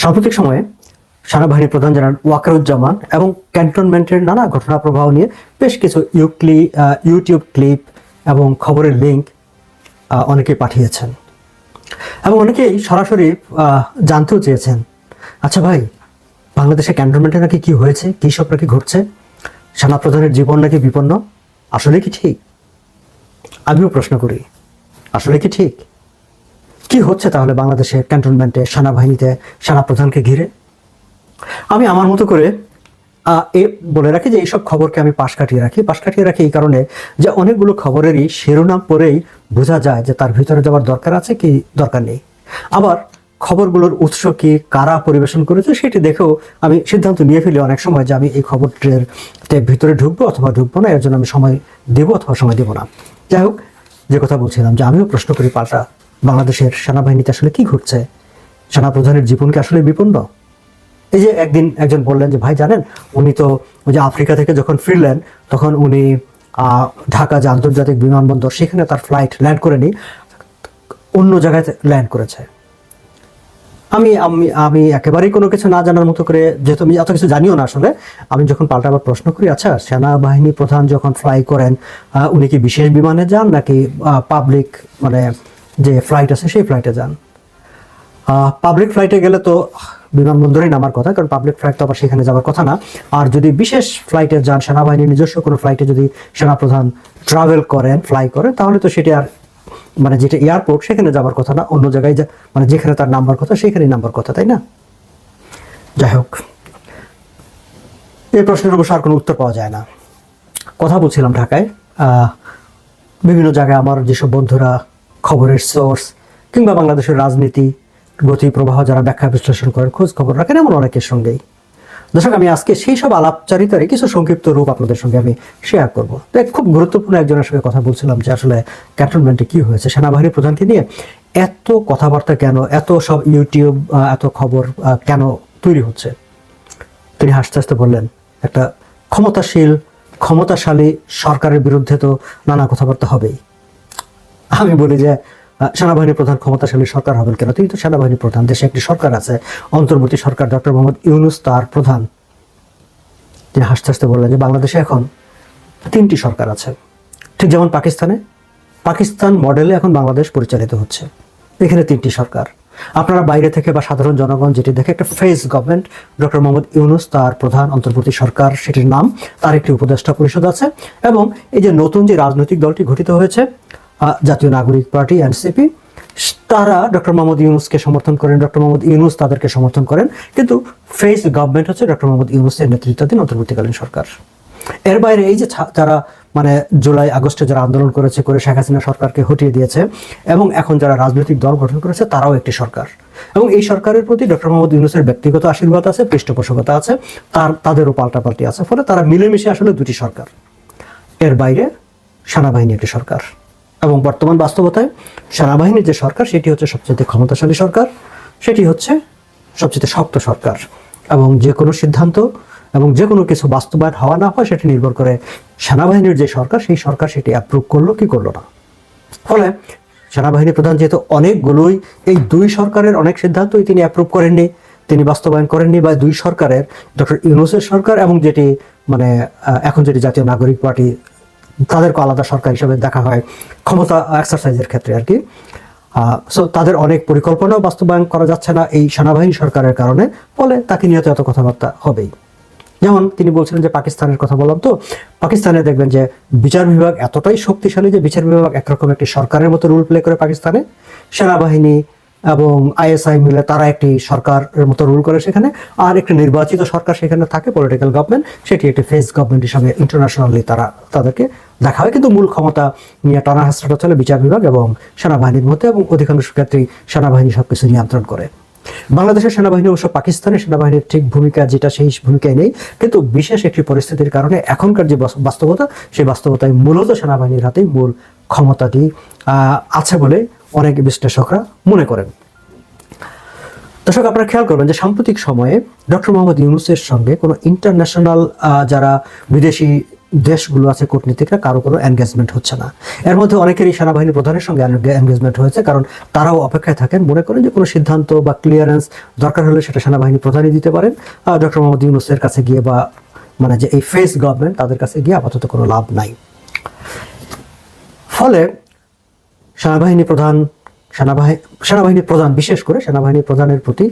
সাম্প্রতিক সময়ে সেনাবাহিনী প্রধান জেনারেল ওয়াকারুজ্জামান এবং ক্যান্টনমেন্টের নানা ঘটনা প্রবাহ নিয়ে বেশ কিছু ইউক্লি ইউটিউব ক্লিপ এবং খবরের লিঙ্ক অনেকে পাঠিয়েছেন। এবং অনেকেই সরাসরি জানতেও চেয়েছেন আচ্ছা ভাই বাংলাদেশের ক্যান্টনমেন্টে নাকি কি হয়েছে? কী সব নাকি ঘটছে? সেনাপ্রধানের জীবন নাকি বিপন্ন? আসলে কি ঠিক? আমিও প্রশ্ন করি, আসলে কি ঠিক? কি হচ্ছে তাহলে বাংলাদেশের ক্যান্টনমেন্টে সেনাবাহিনীতে সেনাপ্রধানকে ঘিরে? আমি আমার মতো করে এ বলে রাখি যে এইসব খবরকে আমি পাশ কাটিয়ে রাখি। পাশ কাটিয়ে রাখি এই কারণে যে অনেকগুলো খবরেরই শিরোনাম পরেই বোঝা যায় যে তার ভিতরে যাওয়ার দরকার আছে কি দরকার নেই। আবার খবরগুলোর উৎস কি, কারা পরিবেশন করেছে সেটি দেখেও আমি সিদ্ধান্ত নিয়ে ফেলি অনেক সময় যে আমি এই খবরটির ভিতরে ঢুকবো অথবা ঢুকবো না, এর জন্য আমি সময় দেবো অথবা সময় দেবো না। যাই হোক, যে কথা বলছিলাম যে আমিও প্রশ্ন করি পাল্টা। বাংলাদেশের সেনাবাহিনীতে আসলে কি ঘটছে? সেনাপ্রধানের জীবনকে আসলে বিপন্ন? এই যে একদিন একজন বললেন যে, ভাই, জানেন, উনি তো ওই যে আফ্রিকা থেকে যখন ফিরলেন, তখন উনি ঢাকা যে আন্তর্জাতিক বিমানবন্দর, সেখানে তার ফ্লাইট ল্যান্ড করেনি অন্য জায়গায় ল্যান্ড করেছে। আমি আমি আমি একেবারেই কোনো কিছু না জানার মতো করে, যেহেতু আমি এত কিছু জানিও না আসলে, আমি যখন পাল্টা আবার প্রশ্ন করি আচ্ছা সেনাবাহিনী প্রধান যখন ফ্লাই করেন উনি কি বিশেষ বিমানে যান নাকি পাবলিক মানে যে ফ্লাইট আছে, সেই ফ্লাইটে যান। পাবলিক ফ্লাইটে গেলে তো বিমানবন্দরেই নামার কথা, কারণ পাবলিক ফ্লাইট তো আবার সেখানে যাওয়ার কথা না। আর যদি বিশেষ ফ্লাইটে যান, সেনাবাহিনীর নিজস্ব কোনো ফ্লাইটে যদি সেনাপ্রধান ট্রাভেল করেন ফ্লাই করেন, তাহলে তো সেটা আর মানে যেটা এয়ারপোর্ট সেখানে যাবার কথা না। অন্য জায়গায় যা মানে যেখানে তার নাম্বার কথা, সেখানেই নাম্বার কথা, তাই না? যাই হোক, এই প্রশ্নের অবশ্য আর কোনো উত্তর পাওয়া যায় না। কথা বলছিলাম ঢাকায়। বিভিন্ন জায়গায় আমার যেসব বন্ধুরা খবরের সোর্স কিংবা বাংলাদেশের রাজনীতি, গতি প্রবাহ যারা ব্যাখ্যা বিশ্লেষণ করেন, খোঁজ খবর রাখেন এমন অনেকের সঙ্গেই। দর্শক, আমি আজকে সেই সব আলাপচারিতারই কিছু সংক্ষিপ্ত রূপ আপনাদের সঙ্গে আমি শেয়ার করব। তো খুব গুরুত্বপূর্ণ একজনের সঙ্গে কথা বলছিলাম যে আসলে ক্যান্টনমেন্টে কি হয়েছে সেনাবাহিনী প্রধানকে নিয়ে এত কথাবার্তা কেন, এত সব ইউটিউব এত খবর কেন তৈরি হচ্ছে? তিনি হাসতে হাসতে বললেন, একটা ক্ষমতাশীল, ক্ষমতাশালী সরকারের বিরুদ্ধে তো নানা কথাবার্তা হবেই। আমি বলি যে সেনাবাহিনী প্রধান ক্ষমতাশালী সরকার হবেন কেন? তিনি তো সেনাবাহিনী প্রধান, দেশে একটি সরকার আছে, অন্তর্বর্তী সরকার ডক্টর মোহাম্মদ ইউনুস তার প্রধান। তিনি হাসতে হাসতে বললেন যে, বাংলাদেশে এখন তিনটি সরকার আছে। ঠিক যেমন পাকিস্তানে, পাকিস্তান মডেলে এখন বাংলাদেশ পরিচালিত হচ্ছে। এখানে তিনটি সরকার। আপনারা বাইরে থেকে বা সাধারণ জনগণ যেটি দেখে, একটা face government, doctor Mohammad Yunus তার প্রধান অন্তর্বর্তী সরকার, সেটির নাম, তার একটি উপদেষ্টা পরিষদ আছে, এবং এই যে নতুন যে রাজনৈতিক দলটি গঠিত হয়েছে জাতীয় নাগরিক পার্টি, এনসিপি, তারা ডক্টর মোহাম্মদ ইউনুসকে সমর্থন করেন, ডক্টর মোহাম্মদ ইউনুস তাদেরকে সমর্থন করেন, কিন্তু ফেস গভর্নমেন্ট হচ্ছে ডক্টর মোহাম্মদ ইউনুসের নেতৃত্বাধীন অন্তর্বর্তীকালীন সরকার। এর বাইরে এই যে যারা মানে জুলাই, আগস্টে যারা আন্দোলন করেছে, করে শেখ হাসিনা সরকারকে হটিয়ে দিয়েছে, এবং এখন যারা রাজনৈতিক দল গঠন করেছে, তারাও একটি সরকার। এবং এই সরকারের প্রতি ডক্টর মোহাম্মদ ইউনুসের ব্যক্তিগত আশীর্বাদ আছে, পৃষ্ঠপোষকতা আছে, তার তাদেরও পাল্টাপাল্টি আছে, ফলে তারা মিলেমিশে আসলে দুটি সরকার। এর বাইরে সেনাবাহিনী একটি সরকার। এবং বর্তমান বাস্তবতায় সেনাবাহিনীর যে সরকার, সেটি হচ্ছে সবচেয়ে ক্ষমতাশালী সরকার, সেটি হচ্ছে সবচেয়ে শক্ত সরকার। এবং যে কোনো সিদ্ধান্ত এবং যে কোনো কিছু বাস্তবায়ন হওয়া না হয় সেটি নির্ভর করে সেনাবাহিনীর যে সরকার, সেই সরকার সেটি অ্যাপ্রুভ করল কি করল না। ফলে সেনাবাহিনী প্রধান যেহেতু অনেকগুলোই, এই দুই সরকারের অনেক সিদ্ধান্তই তিনি অ্যাপ্রুভ করেননি, তিনি বাস্তবায়ন করেননি বা দুই সরকারের, ডক্টর ইউনুসের সরকার এবং যেটি মানে এখন যেটি জাতীয় নাগরিক পার্টি তাদেরকে আলাদা সরকার হিসেবে দেখা হয় ক্ষমতা এক্সারসাইজের ক্ষেত্রে আর কি। সো তাদের অনেক পরিকল্পনাও বাস্তবায়ন করা যাচ্ছে না এই সেনাবাহিনী সরকারের কারণে, ফলে তাকে নিয়ে এত কথাবার্তা হবেই। যেমন তিনি বলছিলেন যে পাকিস্তানের কথা বললাম তো, পাকিস্তানে দেখবেন যে বিচার বিভাগ এতটাই শক্তিশালী যে বিচার বিভাগ একরকম একটি সরকারের মতো রুল প্লে করে পাকিস্তানে। সেনাবাহিনী এবং আইএসআই মিলে তারা একটি সরকারের মতো রুল করে সেখানে, আর একটি নির্বাচিত সরকার সেখানে থাকে পলিটিক্যাল গভর্নমেন্ট সেটি একটি ফেস গভর্নমেন্ট হিসাবে ইন্টারন্যাশনালি তারা তাদেরকে দেখা হয়। কিন্তু মূল ক্ষমতা নিয়ে টানা হাসরাটা চলে বিচার বিভাগ এবং সেনাবাহিনীর মধ্যে এবং অধিকাংশ ক্ষেত্রেই সেনাবাহিনী সবকিছু নিয়ন্ত্রণ করে। বাংলাদেশের সেনাবাহিনী অবশ্য পাকিস্তানের সেনাবাহিনীর ঠিক ভূমিকা যেটা, সেই ভূমিকায় নেই। কিন্তু বিশেষ একটি পরিস্থিতির কারণে এখনকার যে বাস্তবতা, সেই বাস্তবতায় মূলত সেনাবাহিনীর হাতেই মূল ক্ষমতাটি আছে বলে অনেক বিশ্লেষকরা মনে করেন। দর্শক, আপনারা খেয়াল করবেন যে সাম্প্রতিক সময়ে ডক্টর মোহাম্মদ ইউনুসের সঙ্গে কোনো ইন্টারন্যাশনাল যারা বিদেশি দেশগুলো আছে, কূটনীতিকরা, কারও কোনো এনগেজমেন্ট হচ্ছে না। এর মধ্যে অনেকেরই সেনাবাহিনী প্রধানের সঙ্গে এনগেজমেন্ট হয়েছে, কারণ তারাও অপেক্ষায় থাকেন, মনে করেন যে কোনো সিদ্ধান্ত বা ক্লিয়ারেন্স দরকার হলে সেটা সেনাবাহিনী প্রধানই দিতে পারেন। ডক্টর মোহাম্মদ ইউনুসের কাছে গিয়ে বা মানে যে এই ফেস গভর্নমেন্ট তাদের কাছে গিয়ে আপাতত কোনো লাভ নাই। ফলে সেনাবাহিনী প্রধান সেনাবাহিনী সেনাবাহিনী প্রধান, বিশেষ করে সেনাবাহিনী প্রধানের প্রতি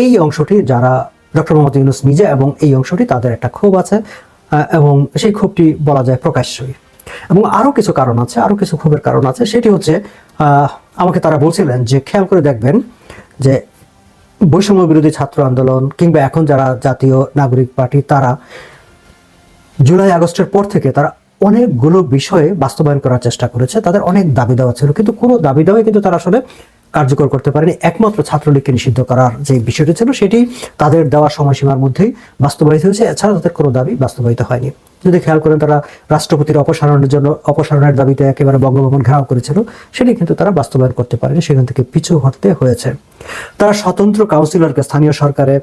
এই অংশটি যারা ডক্টর মোহাম্মদ ইউনুস নিজে এবং এই অংশটি তাদের একটা ক্ষোভ আছে এবং সেই ক্ষোভটি বলা যায় প্রকাশ্যই। এবং আরও কিছু কারণ আছে আরও কিছু ক্ষোভের কারণ আছে। সেটি হচ্ছে আমাকে তারা বলছিলেন যে খেয়াল করে দেখবেন যে বৈষম্য বিরোধী ছাত্র আন্দোলন কিংবা এখন যারা জাতীয় নাগরিক পার্টি, তারা জুলাই আগস্টের পর থেকে তারা অনেকগুলো বিষয়ে বাস্তবায়ন করার চেষ্টা করেছে, তাদের অনেক দাবি দেওয়া ছিল, কিন্তু কোনো দাবি দেওয়াই কিন্তু তারা আসলে কার্যকর করতে পারেনি। একমাত্র ছাত্রলীগকে নিষিদ্ধ করার যে বিষয়টি ছিল, সেটি তাদের দেওয়া সময়সীমার মধ্যেই বাস্তবায়িত হয়েছে। এছাড়া তাদের কোনো দাবি বাস্তবায়িত হয়নি। যদি খেয়াল করেন, তারা রাষ্ট্রপতির অপসারণের জন্য, অপসারণের দাবিতে একেবারে বঙ্গভবন ঘেরাও করেছিল, সেটি কিন্তু তারা বাস্তবায়ন করতে পারেনি, সেখান থেকে পিছু হটতে হয়েছে। তারা স্বতন্ত্র কাউন্সিলরকে স্থানীয় সরকারে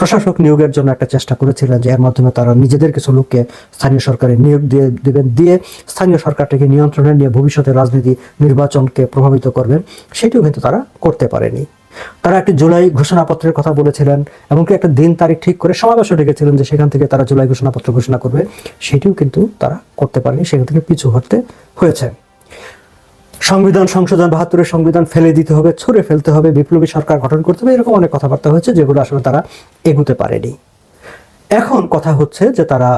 প্রশাসক নিয়োগের জন্য একটা চেষ্টা করেছিলেন যে এর মাধ্যমে তারা নিজেদের কিছু লোককে স্থানীয় সরকারে নিয়োগ দিয়ে দেবেন, দিয়ে স্থানীয় সরকারটাকে নিয়ন্ত্রণে নিয়ে ভবিষ্যতে রাজনীতি নির্বাচনকে প্রভাবিত করবেন, সেটিও কিন্তু তারা করতে পারেনি। তারা একটি জুলাই ঘোষণাপত্রের কথা বলেছিলেন, এমনকি একটা দিন তারিখ ঠিক করে সমাবেশও ডেকেছিলেন যে সেখান থেকে তারা জুলাই ঘোষণাপত্র ঘোষণা করবে, সেটিও কিন্তু তারা করতে পারেনি, সেখান থেকে পিছু হটতে হয়েছে। সংবিধান সংশোধন বাহাত্তরের সংবিধান ফেলে দিতে হবে, ছুঁড়ে ফেলতে হবে, বিপ্লবী সরকার গঠন করতে হবে, এরকম অনেক কথাবার্তা হয়েছে যেগুলো আসলে তারা এগুতে পারেনি। এখন কথা হচ্ছে যে তারা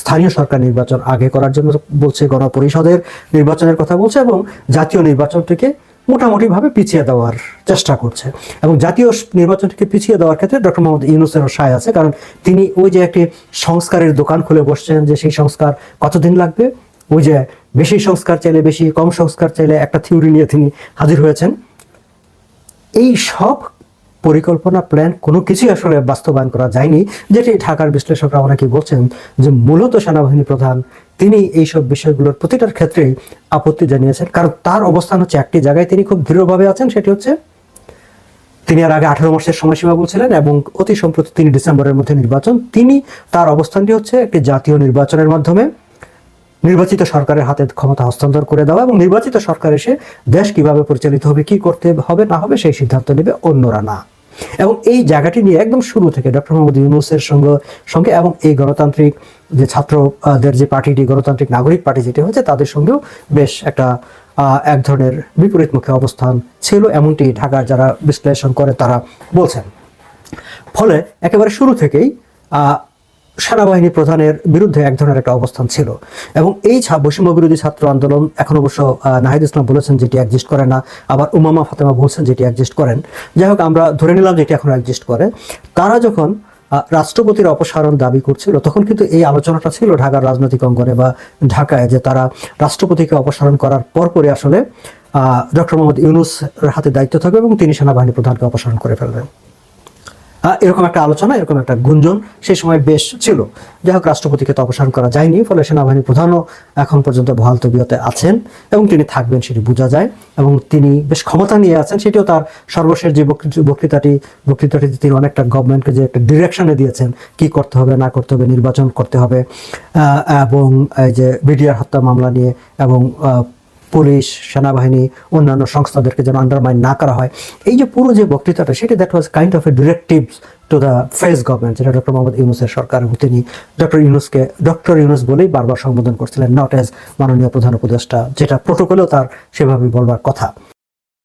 স্থানীয় সরকার নির্বাচন আগে করার জন্য বলছে, গণপরিষদের নির্বাচনের কথা বলছে এবং জাতীয় নির্বাচনটিকে মোটামুটিভাবে পিছিয়ে দেওয়ার চেষ্টা করছে। এবং জাতীয় নির্বাচনটিকে পিছিয়ে দেওয়ার ক্ষেত্রে ডক্টর মোহাম্মদ ইউনুসেরও সায় আছে, কারণ তিনি ওই যে একটি সংস্কারের দোকান খুলে বসছেন যে সেই সংস্কার কতদিন লাগবে? ওই যে বেশি সংস্কার চাইলে বেশি, কম সংস্কার চাইলে একটা থিওরি নিয়ে তিনি হাজির হয়েছেন। এই সব পরিকল্পনা, প্ল্যান কোনো কিছুই আসলে বাস্তবায়ন করা যায়নি, যেটি ঢাকার বিশ্লেষকরা অনেকেই বলছেন যে মূলত সেনাবাহিনী প্রধান তিনি এইসব বিষয়গুলোর প্রতিটার ক্ষেত্রেই আপত্তি জানিয়েছেন। কারণ তার অবস্থান হচ্ছে একটি জায়গায় তিনি খুব দৃঢ়ভাবে আছেন, সেটি হচ্ছে তিনি আর আগে আঠারো মাসের সময়সীমা বলছিলেন এবং অতি সম্প্রতি তিনি ডিসেম্বরের মধ্যে নির্বাচন। তিনি তার অবস্থানটি হচ্ছে একটি জাতীয় নির্বাচনের মাধ্যমে। নির্বাচিত সরকারের হাতে ক্ষমতা হস্তান্তর করে দেওয়া এবং নির্বাচিত সরকার এসে দেশ কীভাবে পরিচালিত হবে, কি করতে হবে, না হবে সেই সিদ্ধান্ত নেবে অন্যরা না। এবং এই জায়গাটি নিয়ে একদম শুরু থেকে ডক্টর মোহাম্মদ ইউনুসের সঙ্গে সঙ্গে এবং এই গণতান্ত্রিক যে ছাত্রদের যে পার্টিটি গণতান্ত্রিক নাগরিক পার্টি যেটি হয়েছে, তাদের সঙ্গেও বেশ একটা এক ধরনের বিপরীতমুখী অবস্থান ছিল এমনটি ঢাকার যারা বিশ্লেষণ করে তারা বলছেন। ফলে একেবারে শুরু থেকেই সেনাবাহিনী প্রধানের বিরুদ্ধে এক ধরনের একটা অবস্থান ছিল। এবং এই বৈষম্য বিরোধী ছাত্র আন্দোলন এখন অবশ্য নাহিদ ইসলাম বলেছেন যেটি একজিস্ট করে না। আবার উমামা ফাতেমা বলছেন যেটি একজিস্ট করেন। যাই হোক, আমরা ধরে নিলাম যেটি এখন একজিস্ট করে। তারা যখন রাষ্ট্রপতির অপসারণ দাবি করছিল, তখন কিন্তু এই আলোচনাটা ছিল ঢাকার রাজনৈতিক অঙ্গনে বা ঢাকায় যে তারা রাষ্ট্রপতিকে অপসারণ করার পরপরই আসলে ডক্টর মোহাম্মদ ইউনুস হাতে দায়িত্ব থাকবে এবং তিনি সেনাবাহিনী প্রধানকে অপসারণ করে ফেলবেন। এরকম একটা আলোচনা, এরকম একটা গুঞ্জন সেই সময় বেশ ছিল। যাই হোক, রাষ্ট্রপতিকে তো অপসারণ করা যায়নি, ফলে সেনাবাহিনী প্রধানও এখন পর্যন্ত বহাল তবিয়তে আছেন এবং তিনি থাকবেন সেটি বোঝা যায় এবং তিনি বেশ ক্ষমতা নিয়ে আছেন। সেটিও তার সর্বশেষ যে বক্তৃ- বক্তৃতাটি বক্তৃতাটিতে তিনি অনেকটা গভর্নমেন্টকে যে একটা ডিরেকশনে দিয়েছেন, কি করতে হবে, না করতে হবে, নির্বাচন করতে হবে এবং এই যে বিডিআর হত্যা মামলা নিয়ে এবং পুলিশ, সেনাবাহিনী, অন্যান্য সংস্থাদেরকে যেন আন্ডারমাইন না করা হয়। এই যে পুরো যে বক্তৃতাটা, সেটি that was kind of a directive to the face government যেটা ডক্টর মোহাম্মদ ইউনুসের সরকার, এবং তিনি ডক্টর ইউনুসকে ডক্টর ইউনুস বলেই বারবার সম্বোধন করছিলেন নট অ্যাজ মাননীয় প্রধান উপদেষ্টা, যেটা প্রোটোকলেও তার সেভাবে বলবার কথা।